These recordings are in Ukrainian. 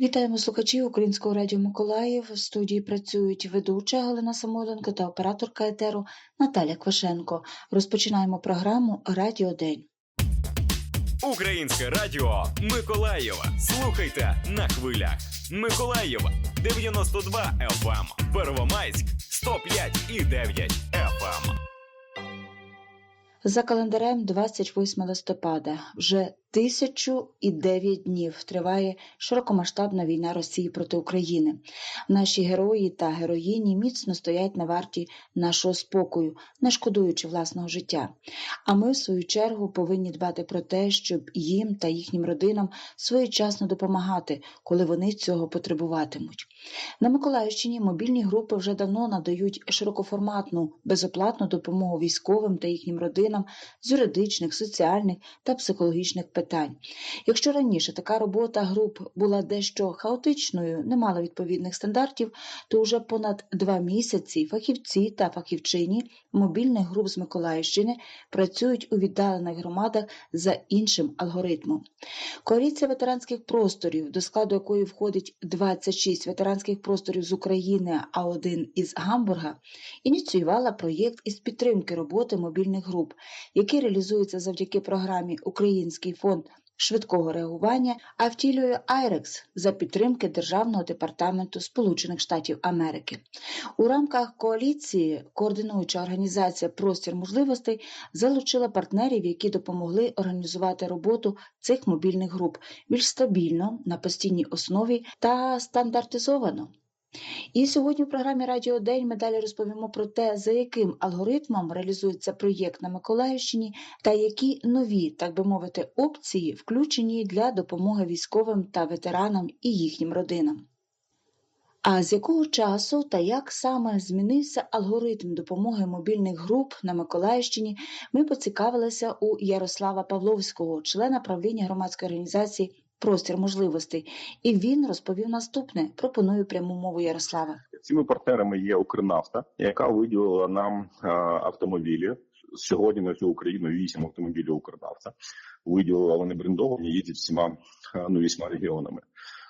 Вітаємо слухачів Українського радіо Миколаїв. В студії працюють ведуча Галина Самойленко та операторка етеру Наталя Квашенко. Розпочинаємо програму Радіо День. Українське радіо Миколаєва. Слухайте на хвилях. Миколаєва 92 FM. Первомайськ 105 і 9 FM. За календарем 28 листопада вже тисячу і дев'ять днів триває широкомасштабна війна Росії проти України. Наші герої та героїні міцно стоять на варті нашого спокою, не шкодуючи власного життя. А ми, в свою чергу, повинні дбати про те, щоб їм та їхнім родинам своєчасно допомагати, коли вони цього потребуватимуть. На Миколаївщині мобільні групи вже давно надають широкоформатну безоплатну допомогу військовим та їхнім родинам з юридичних, соціальних та психологічних питань. Якщо раніше така робота груп була дещо хаотичною, не мала відповідних стандартів, то вже понад два місяці фахівці та фахівчині мобільних груп з Миколаївщини працюють у віддалених громадах за іншим алгоритмом. Коаліція ветеранських просторів, до складу якої входить 26 ветеранських просторів з України, а один із Гамбурга, ініціювала проєкт із підтримки роботи мобільних груп, який реалізується завдяки програмі Український фонд швидкого реагування, а втілює IREX за підтримки Державного департаменту Сполучених Штатів Америки. У рамках коаліції координуюча організація Простір можливостей залучила партнерів, які допомогли організувати роботу цих мобільних груп більш стабільно, на постійній основі та стандартизовано. І сьогодні в програмі Радіо День ми далі розповімо про те, за яким алгоритмом реалізується проєкт на Миколаївщині та які нові, так би мовити, опції включені для допомоги військовим та ветеранам і їхнім родинам. А з якого часу та як саме змінився алгоритм допомоги мобільних груп на Миколаївщині, ми поцікавилися у Ярослава Павловського, члена правління громадської організації Простір можливостей, і він розповів наступне. Пропоную пряму мову Ярослава. Цими партнерами є Укрнафта, яка виділила нам а, автомобілі. Сьогодні на всю Україну вісім автомобілів Укрнафта. Виділила вони брендовані, їздять всіма а, ну, вісьма регіонами.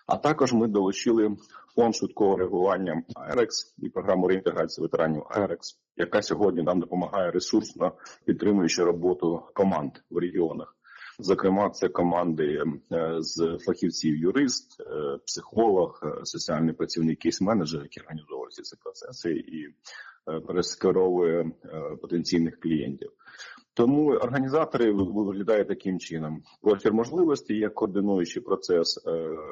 А також ми долучили фонд швидкого реагування АЕРЕКС і програму реінтеграції ветеранів АЕРЕКС, яка сьогодні нам допомагає ресурсно підтримуючи роботу команд в регіонах. Зокрема, це команди е, з фахівців, юрист, е, психолог, е, соціальний працівник, кейс-менеджер, які організовують ці процеси і перескеровує потенційних клієнтів. Тому організатори виглядають таким чином: простір можливості як координуючий процес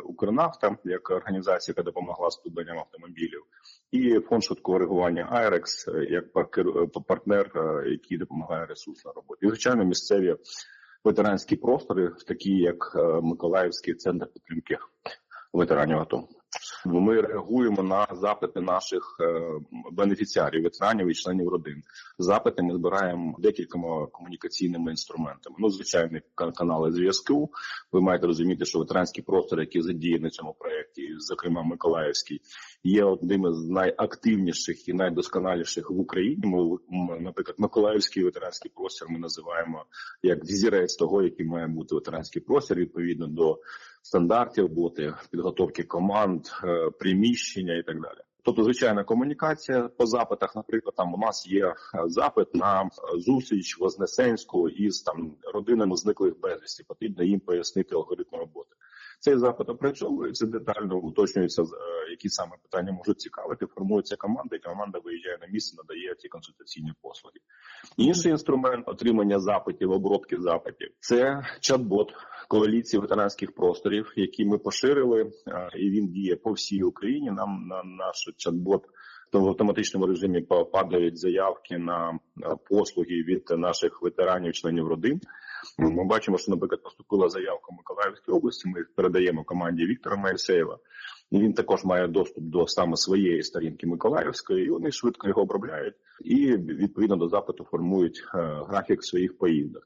Укрнафта, як організація, яка допомогла з придбанням автомобілів, і фонд швидкого реагування АЕРЕКС як партнер, який допомагає ресурсно роботі. І, звичайно, місцеві ветеранські простори, такі як Миколаївський центр підтримки ветеранів АТО. Ми реагуємо на запити наших бенефіціарів, ветеранів і членів родин. Запити ми збираємо декількома комунікаційними інструментами. Ну, звичайно, канали зв'язку. Ви маєте розуміти, що ветеранські простори, які задіяні на цьому проєкті, зокрема Миколаївський, є одним із найактивніших і найдосконаліших в Україні. Ми, наприклад, Миколаївський ветеранський простір ми називаємо як візірець того, який має бути ветеранський простір відповідно до стандартів роботи, підготовки команд, приміщення і так далі. Тобто, звичайна комунікація по запитах, наприклад, там у нас є запит на зустріч Вознесенського із там родинами зниклих безвісті. Потрібно їм пояснити алгоритм роботи. Цей запит опрацьовується детально, уточнюється, які саме питання можуть цікавити. Формується команда, і команда виїжджає на місце, надає ці консультаційні послуги. Інший інструмент отримання запитів, обробки запитів це чат-бот коаліції ветеранських просторів, які ми поширили, і він діє по всій Україні. Нам на наш чат-бот то в автоматичному режимі падають заявки на послуги від наших ветеранів, членів родин. Ми бачимо, що, наприклад, поступила заявка в Миколаївській області. Ми їх передаємо команді Віктора Моїсеєва. І він також має доступ до саме своєї сторінки Миколаївської, і вони швидко його обробляють і відповідно до запиту формують графік своїх поїздок.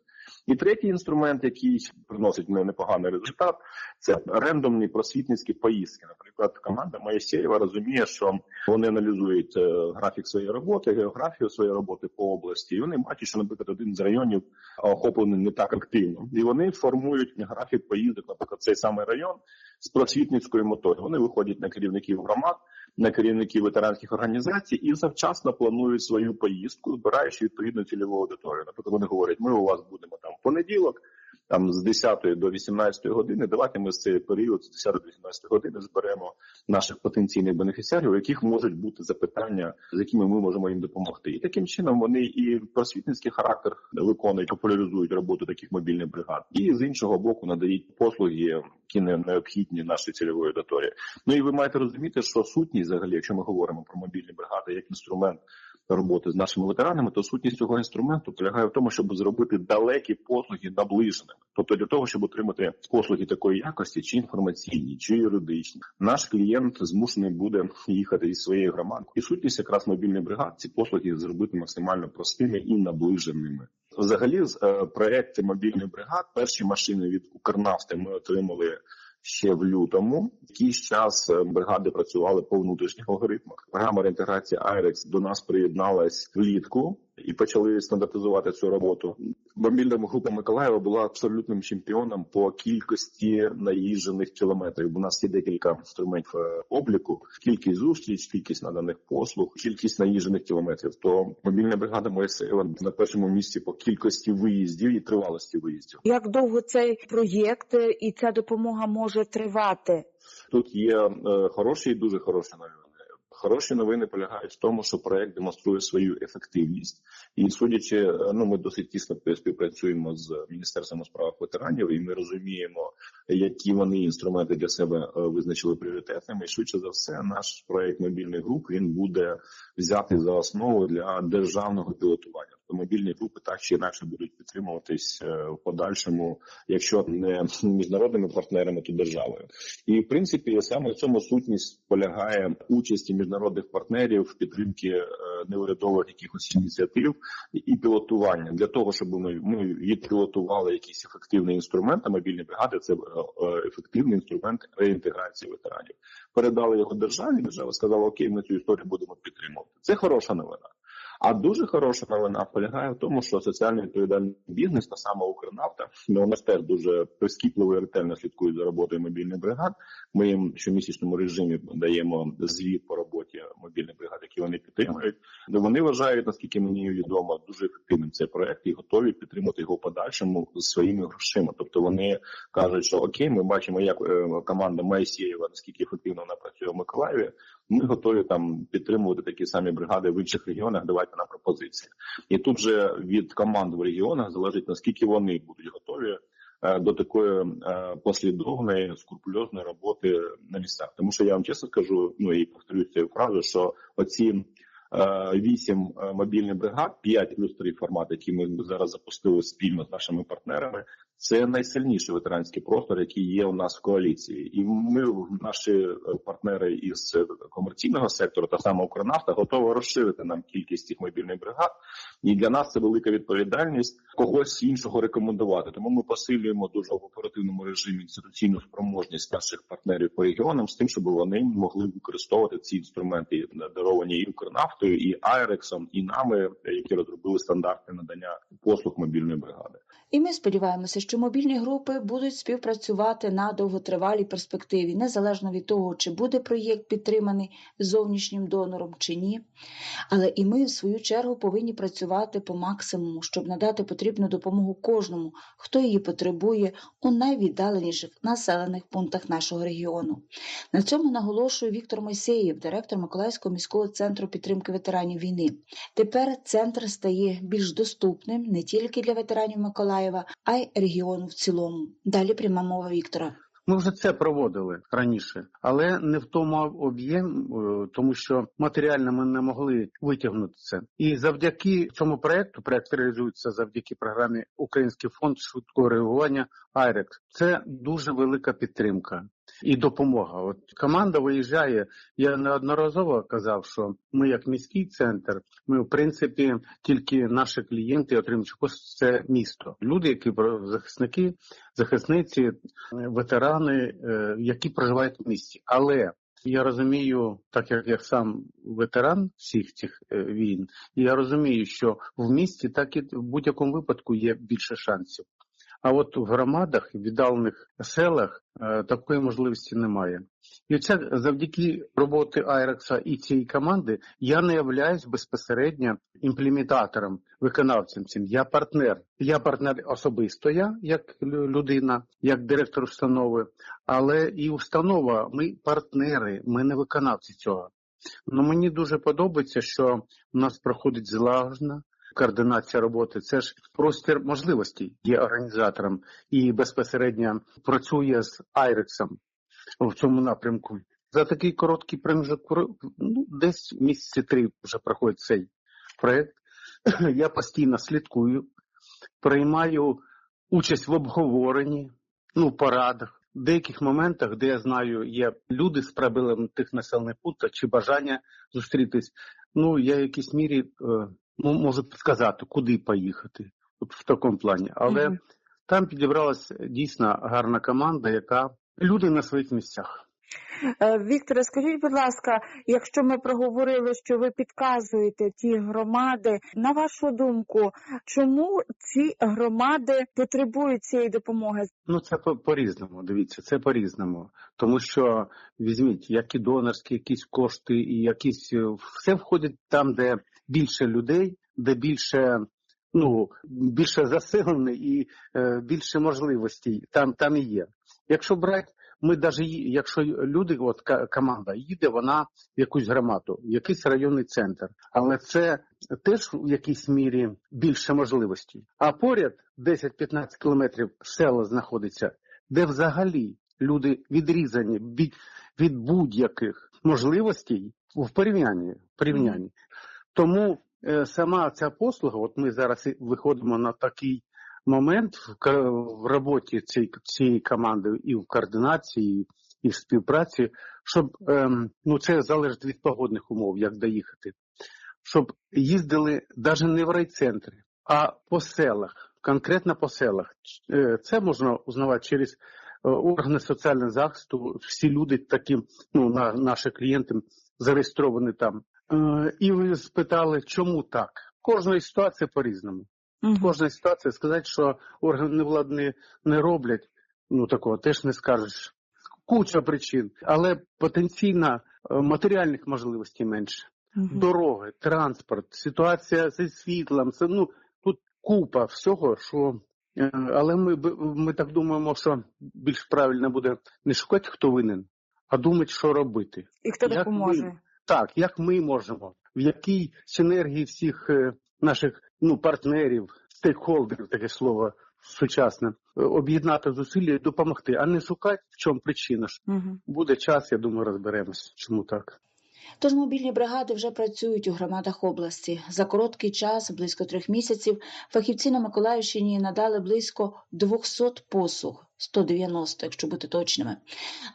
І третій інструмент, який приносить не- непоганий результат, це рендомні просвітницькі поїздки. Наприклад, команда Моїсеєва розуміє, що вони аналізують е, графік своєї роботи, географію своєї роботи по області, і вони бачать, що, наприклад, один з районів охоплений не так активно, і вони формують графік поїздок, наприклад, цей самий район з просвітницькою метою. Вони виходять на керівників громад, на керівників ветеранських організацій і завчасно планують свою поїздку, збираючи відповідну цільову аудиторію. Наприклад, вони говорять, ми у вас будемо там в понеділок. Там з 10 до 18 години давайте ми з цей період з 10 до 18 години зберемо наших потенційних бенефіціарів, у яких можуть бути запитання, з якими ми можемо їм допомогти. І таким чином вони і просвітницький характер виконують, популяризують роботу таких мобільних бригад, і з іншого боку надають послуги, які не необхідні нашій цільової аудиторії. Ну і ви маєте розуміти, що сутність, взагалі, якщо ми говоримо про мобільні бригади як інструмент роботи з нашими ветеранами, то сутність цього інструменту полягає в тому, щоб зробити далекі послуги наближеними. Тобто для того, щоб отримати послуги такої якості, чи інформаційні, чи юридичні, наш клієнт змушений буде їхати із своєї громади. І сутність якраз мобільних бригад ці послуги зробити максимально простими і наближеними. Взагалі, з е, проекти мобільних бригад, перші машини від Укрнафти ми отримали ще в лютому. Якийсь час е, бригади працювали по внутрішніх алгоритмах. Програма реінтеграції IREX до нас приєдналась влітку і почали стандартизувати цю роботу. Мобільна група Миколаєва була абсолютним чемпіоном по кількості наїжджених кілометрів. У нас є декілька інструментів е, обліку: кількість зустріч, кількість наданих послуг, кількість наїжджених кілометрів. То мобільна бригада Моїсеєва на першому місці по кількості виїздів і тривалості виїздів. Як довго цей проєкт е, і ця допомога може тривати? Тут є е, хороші і дуже хороші новини. Хороші новини полягають в тому, що проект демонструє свою ефективність, і судячи, ну ми досить тісно співпрацюємо з міністерством у справах ветеранів, і ми розуміємо, які вони інструменти для себе е, визначили пріоритетними. І швидше за все, наш проект мобільних груп він буде взятий за основу для державного пілотування. Мобільні групи так чи інакше будуть підтримуватись е, в подальшому, якщо не міжнародними партнерами, то державою. І в принципі саме в цьому сутність полягає участі міжнародних партнерів в підтримки е, неурядових якихось ініціатив і пілотування для того, щоб ми, ми відпілотували якийсь ефективний інструмент. А мобільні бригади це е, ефективний інструмент реінтеграції ветеранів. Передали його державі. Держава сказала, окей, ми цю історію будемо підтримувати. Це хороша новина. А дуже хороша новина полягає в тому, що соціально відповідальний бізнес, та сама Укрнафта, ну, вони ж теж дуже прискіпливо і ретельно слідкують за роботою мобільних бригад. Ми їм в щомісячному режимі даємо звіт по роботі мобільних бригад, які вони підтримують. Вони вважають, наскільки мені відомо, дуже ефективним цей проект і готові підтримати його подальшому своїми грошима. Тобто вони кажуть, що окей, ми бачимо, як е, команда Майсієва, наскільки ефективно вона працює в Миколаєві. Ми готові там підтримувати такі самі бригади в інших регіонах. Давайте на пропозиції. І тут же від команд в регіонах залежить наскільки вони будуть готові е, до такої е, послідовної скрупульозної роботи на місцях. Тому що я вам чесно скажу, ну і повторюю цю фразу, що оці е, вісім мобільних бригад, 5 плюс 3 формат, які ми зараз запустили спільно з нашими партнерами. Це найсильніший ветеранський простор, який є у нас в коаліції, і ми, наші е, партнери із е, комерційного сектору, та сама Укрнафта, готові розширити нам кількість цих мобільних бригад. І для нас це велика відповідальність когось іншого рекомендувати. Тому ми посилюємо дуже в оперативному режимі інституційну спроможність наших партнерів по регіонам з тим, щоб вони могли використовувати ці інструменти, даровані і Укрнафтою, і Айрексом, і нами, які розробили стандарти надання послуг мобільної бригади. І ми сподіваємося, що мобільні групи будуть співпрацювати на довготривалій перспективі, незалежно від того, чи буде проєкт підтриманий зовнішнім донором чи ні. Але і ми, в свою чергу, повинні працювати по максимуму, щоб надати потрібну допомогу кожному, хто її потребує у найвіддаленіших населених пунктах нашого регіону. На цьому наголошує Віктор Мойсеєв, директор Миколаївського міського центру підтримки ветеранів війни. Тепер центр стає більш доступним не тільки для ветеранів Миколаєва, а й регіону в цілому. Далі пряма мова Віктора. Ми вже це проводили раніше, але не в тому об'єм, е, тому що матеріально ми не могли витягнути це. І завдяки цьому проекту, проект реалізується завдяки програмі Український фонд швидкого реагування «Айрекс». Це дуже велика підтримка. І допомога. От команда виїжджає. Я неодноразово казав, що ми, як міський центр, ми в принципі тільки наші клієнти отримують це місто. Люди, які захисники, захисниці, ветерани, е, які проживають в місті. Але я розумію, так як я сам ветеран всіх цих е, війн, і я розумію, що в місті так і в будь-якому випадку є більше шансів. А от в громадах, віддалених селах е, такої можливості немає. І це завдяки роботи Айрекса і цієї команди я не являюсь безпосередньо імплементатором, виконавцем цим. Я партнер. Я партнер особисто, я як людина, як директор установи, але і установа, ми партнери, ми не виконавці цього. Ну мені дуже подобається, що у нас проходить злагоджена координація роботи. Це ж простір можливостей є організатором і безпосередньо працює з Айрексом в цьому напрямку. За такий короткий проміжок, ну, десь місяці три вже проходить цей проект. Я постійно слідкую, приймаю участь в обговоренні, ну, порадах, в деяких моментах, де я знаю, є люди з проблемами тих населених пунктів чи бажання зустрітись. Ну, я в якійсь мірі е, ну, можу сказати, куди поїхати, от в такому плані. Але Мгм. там підібралася дійсно гарна команда, яка люди на своїх місцях. Е, Вікторе, скажіть, будь ласка, якщо ми проговорили, що ви підказуєте ті громади, на вашу думку, чому ці громади потребують цієї допомоги? Ну, це по- по-різному. Дивіться, це по-різному. Тому що візьміть, як і донорські, якісь кошти, і якісь е, все входить там, де більше людей, де більше. Ну, більше заселений і е, більше можливостей там, там і є. Якщо брати, ми навіть якщо люди, от команда їде, вона в якусь громаду, в якийсь районний центр, але це теж в якійсь мірі більше можливостей. А поряд 10-15 кілометрів село знаходиться, де взагалі люди відрізані від, будь-яких можливостей в порівнянні. Порівнянні. Тому е, сама ця послуга, от ми зараз виходимо на такий момент в, в роботі цієї, цієї команди і в координації, і в співпраці, щоб ем, ну це залежить від погодних умов, як доїхати, щоб їздили навіть не в райцентри, а по селах, конкретно по селах. Е, Це можна узнавати через е, органи соціального захисту. Всі люди такі, ну на, наші клієнти зареєстровані там. Е, І ви спитали, чому так? Кожної ситуації по-різному. Кожна ситуація сказати, що органи влади не, не роблять, ну такого теж не скажеш. Куча причин, але потенційно е, матеріальних можливостей менше. Мгм. Дороги, транспорт, ситуація зі світлом. Це ну тут купа всього, що. е, Але ми, ми так думаємо, що більш правильно буде не шукати, хто винен, а думати, що робити. І хто Як допоможе? Так, як ми можемо, в якій синергії всіх е, наших ну, партнерів, стейкхолдерів, таке слово сучасне, е, об'єднати зусилля і допомогти, а не шукати, в чому причина. Мгм. Буде час, я думаю, розберемось, чому так. Тож мобільні бригади вже працюють у громадах області. За короткий час, близько трьох місяців, фахівці на Миколаївщині надали близько 200 послуг, 190, якщо бути точними.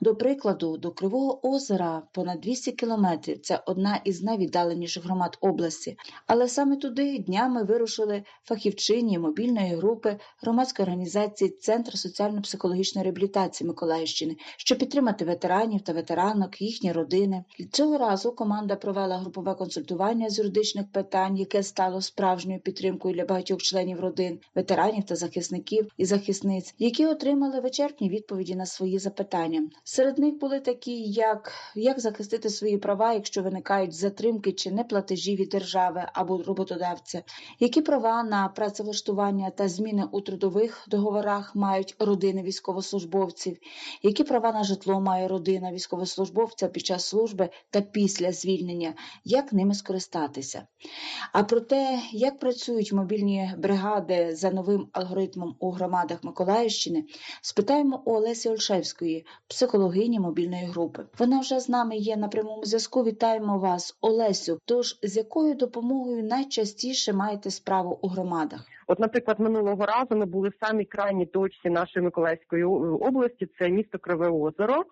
До прикладу, до Кривого озера понад 200 кілометрів. Це одна із найвіддаленіших громад області. Але саме туди днями вирушили фахівчині мобільної групи громадської організації Центр соціально-психологічної реабілітації Миколаївщини, щоб підтримати ветеранів та ветеранок, їхні родини. Цього разу команда провела групове консультування з юридичних питань, яке стало справжньою підтримкою для багатьох членів родин, ветеранів та захисників і захисниць, які отримали вичерпні відповіді на свої запитання. Серед них були такі, як як захистити свої права, якщо виникають затримки чи неплатежі від держави або роботодавця, які права на працевлаштування та зміни у трудових договорах мають родини військовослужбовців, які права на житло має родина військовослужбовця під час служби та після звільнення, як ними скористатися. А про те, як працюють мобільні бригади за новим алгоритмом у громадах Миколаївщини, спитаємо у Олесі Ольшевської, психологині мобільної групи. Вона вже з нами є на прямому зв'язку. Вітаємо вас, Олесю. Тож з якою допомогою найчастіше маєте справу у громадах? От, наприклад, минулого разу ми були в самій крайній точці нашої Миколаївської області, це місто Криве Озеро.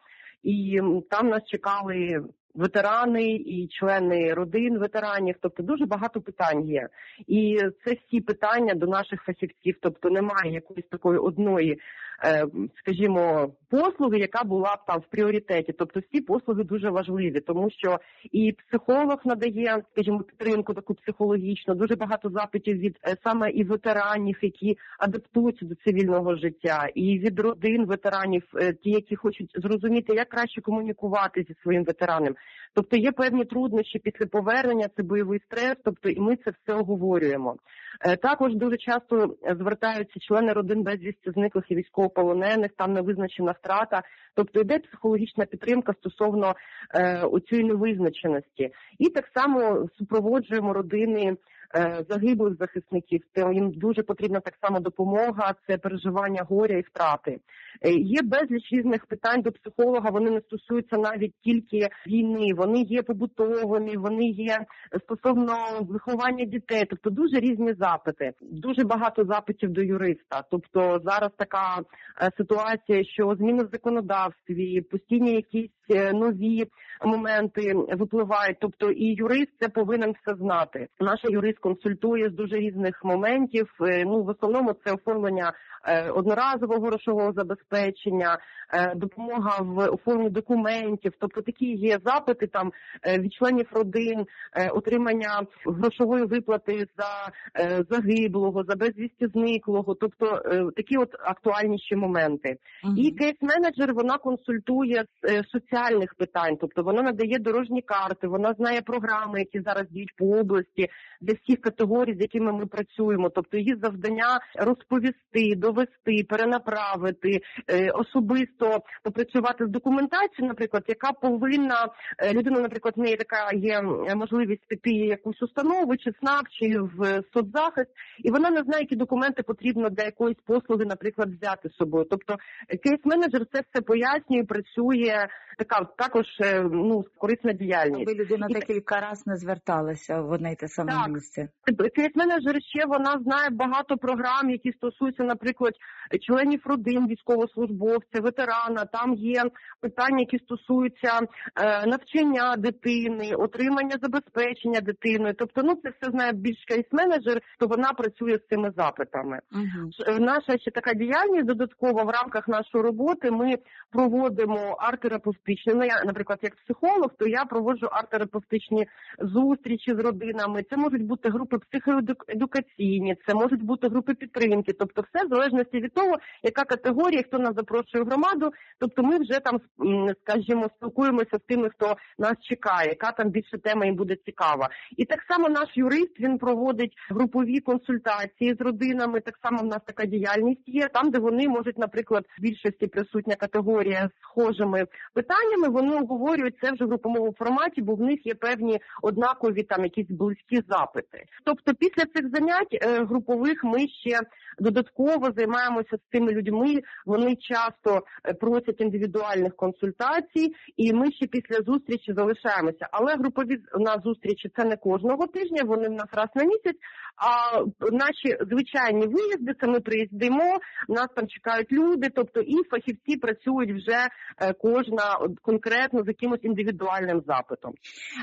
і там нас чекали. Ветерани і члени родин ветеранів, тобто дуже багато питань є, і це всі питання до наших фахівців. Тобто немає якоїсь такої одної, скажімо, послуги, яка була б там в пріоритеті. Тобто всі послуги дуже важливі, тому що і психолог надає, скажімо, підтримку таку психологічну. Дуже багато запитів від е, саме і ветеранів, які адаптуються до цивільного життя, і від родин ветеранів, е, ті, які хочуть зрозуміти, як краще комунікувати зі своїм ветераном. Тобто є певні труднощі після повернення, це бойовий стрес. Тобто, і ми це все оговорюємо. Е, Також дуже часто е, звертаються члени родин безвісті зниклих і військовополонених, там невизначена втрата. Тобто йде психологічна підтримка стосовно е, цієї невизначеності, і так само супроводжуємо родини. Е, Загиблих захисників Це їм дуже потрібна так само допомога, це переживання горя і втрати. Е, Є безліч різних питань до психолога. Вони не стосуються навіть тільки війни. Вони є побутовими, вони є стосовно виховання дітей. Тобто дуже різні запити. Дуже багато запитів до юриста. Тобто зараз така е, ситуація, що зміни в законодавстві, постійні якісь нові моменти випливають. Тобто і юрист це повинен все знати. Наш юрист консультує з дуже різних моментів. Е, Ну в основному це оформлення е, одноразового грошового забезпечення, е, допомога в оформленні документів. Тобто такі є запити там від членів родин, отримання грошової виплати за загиблого, за безвісті зниклого. Тобто такі от актуальніші моменти. І кейс-менеджер вона консультує з соціальних питань, тобто вона надає дорожні карти, вона знає програми, які зараз діють по області для всіх категорій, з якими ми працюємо. Тобто її завдання розповісти, довести, перенаправити, е, особисто попрацювати з документацією, наприклад, яка повинна е, людина, наприклад, в неї така є можливість піти якусь установу, чи СНАП, чи в соцзахист, і вона не знає, які документи потрібно для якоїсь послуги, наприклад, взяти з собою. Тобто кейс-менеджер це все пояснює, працює така також е, ну корисна діяльність. Аби людина декілька разів не зверталася в одне й те саме Так. місце. Кейс-менеджер ще вона знає багато програм, які стосуються, наприклад, членів родин військовослужбовця, ветерана. Там є питання, які стосуються е, навчання дитини, отримання забезпечення дитини. Тобто, ну це все знає більш кейс-менеджер, то вона працює з цими запитами. Угу. Наша ще така діяльність додаткова в рамках нашої роботи. Ми проводимо арт-терапевтичні. Ну я, наприклад, як психолог, то я проводжу арт-терапевтичні зустрічі з родинами. Це можуть бути групи психоедукаційні, це можуть бути групи підтримки. Тобто, все в залежності від того, яка категорія, хто нас запрошує в громаду. Тобто, ми вже там, скажімо, спілкуємося з тими, хто нас чекає, яка там більше тема їм буде цікава. І так само наш юрист він проводить групові консультації з родинами. Так само в нас така діяльність є там, де вони можуть, наприклад, в більшості присутня категорія з схожими питаннями. Вони обговорюють це вже в груповому форматі, бо в них є певні однакові там якісь близькі запити. Тобто, після цих занять е, групових ми ще додатково займаємося з цими людьми. Вони часто е, просять індивідуальних консультацій, і ми ще після зустрічі залишаємося. Але групові у нас зустрічі це не кожного тижня. Вони в нас раз на місяць. А наші звичайні виїзди це ми приїздимо. Нас там чекають люди. Тобто і фахівці працюють вже е, кожна конкретно з якимось індивідуальним запитом.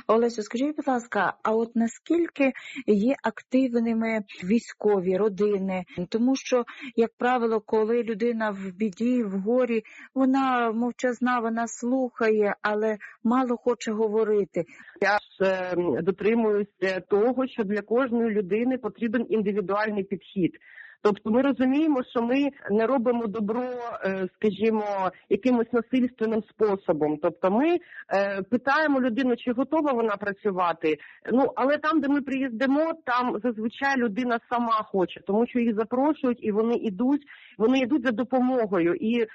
Олесю, скажіть, будь ласка, а от наскільки є активними військові родини? Тому що, як правило, коли людина в біді, в горі, вона мовчазна, вона слухає, але мало хоче говорити. Я ж е, дотримуюся того, що для кожної людини потрібен індивідуальний підхід. Тобто ми розуміємо, що ми не робимо добро, е, скажімо, якимось насильственним способом. Тобто, ми е, питаємо людину, чи готова вона працювати. Ну але там, де ми приїздимо, там зазвичай людина сама хоче, тому що їх запрошують і вони йдуть. Вони йдуть за допомогою. І е,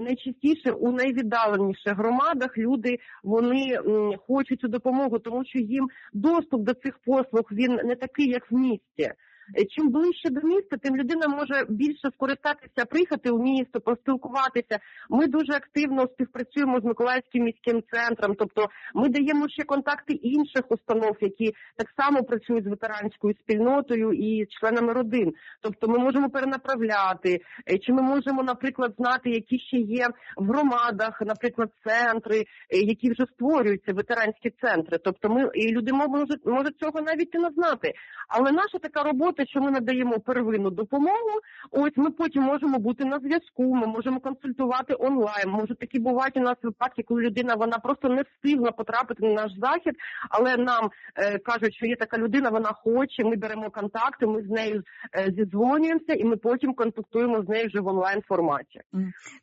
найчастіше у найвіддаленіших громадах люди вони хочуть цю допомогу, тому що їм доступ до цих послуг він не такий, як в місті. Е, чим ближче до міста, тим людина може більше скористатися, приїхати у місто, поспілкуватися. Ми дуже активно співпрацюємо з Миколаївським міським центром. Тобто, ми даємо ще контакти інших установ, які так само працюють з ветеранською спільнотою і членами родин. Тобто, ми можемо перенаправляти, е, чи ми можемо, наприклад, знати, які ще є в громадах, наприклад, центри, е, які вже створюються ветеранські центри. Тобто, ми і люди можуть можуть цього навіть і не знати. Але наша така робота, що ми надаємо первинну допомогу. Ось ми потім можемо бути на зв'язку. Ми можемо консультувати онлайн. Можуть такі бувати у нас випадки, коли людина вона просто не встигла потрапити на наш захід, але нам е, кажуть, що є така людина, вона хоче. Ми беремо контакти, ми з нею е, зідзвонюємося, і ми потім контактуємо з нею вже в онлайн форматі.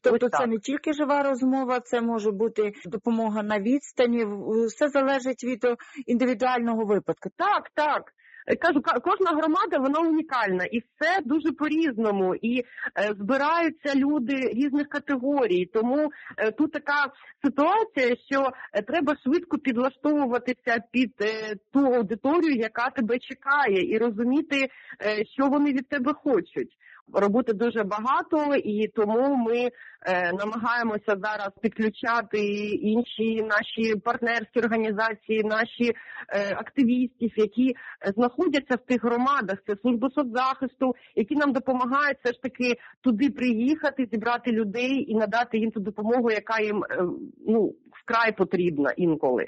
Тобто Ось це так. не тільки жива розмова, це може бути допомога на відстані. Все залежить від е, індивідуального випадку. Так, так. Е, Кажу, ка- кожна громада вона унікальна, і все дуже по-різному. І е, збираються люди різних категорій. Тому е, тут така ситуація, що треба швидко підлаштовуватися під ту аудиторію, яка тебе чекає, і розуміти, що вони від тебе хочуть. Роботи дуже багато, і тому ми е, намагаємося зараз підключати інші наші партнерські організації, наші е, активістів, які знаходяться в тих громадах, це служба соцзахисту, які нам допомагають все ж таки туди приїхати, зібрати людей і надати їм ту допомогу, яка їм е, ну вкрай потрібна інколи.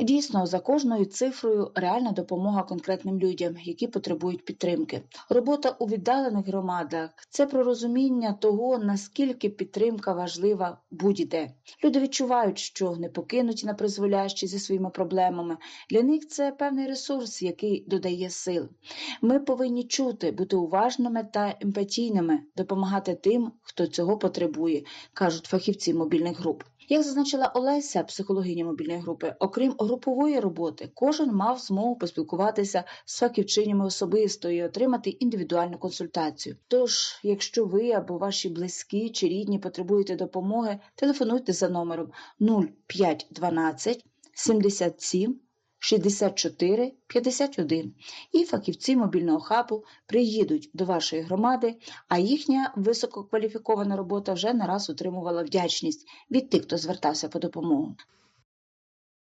Дійсно, за кожною цифрою реальна допомога конкретним людям, які потребують підтримки. Робота у віддалених громадах це про розуміння того, наскільки підтримка важлива будь-де. Люди відчувають, що не покинуті на призволяще зі своїми проблемами. Для них це певний ресурс, який додає сил. Ми повинні чути, бути уважними та емпатійними, допомагати тим, хто цього потребує, кажуть фахівці мобільних груп. Як зазначила Олеся, психологиня мобільної групи, окрім групової роботи, кожен мав змогу поспілкуватися з фахівчинями особисто і отримати індивідуальну консультацію. Тож, якщо ви або ваші близькі чи рідні потребуєте допомоги, телефонуйте за номером 0512 77 64 51 і фахівці мобільного хабу приїдуть до вашої громади, а їхня висококваліфікована робота вже не раз отримувала вдячність від тих, хто звертався по допомогу.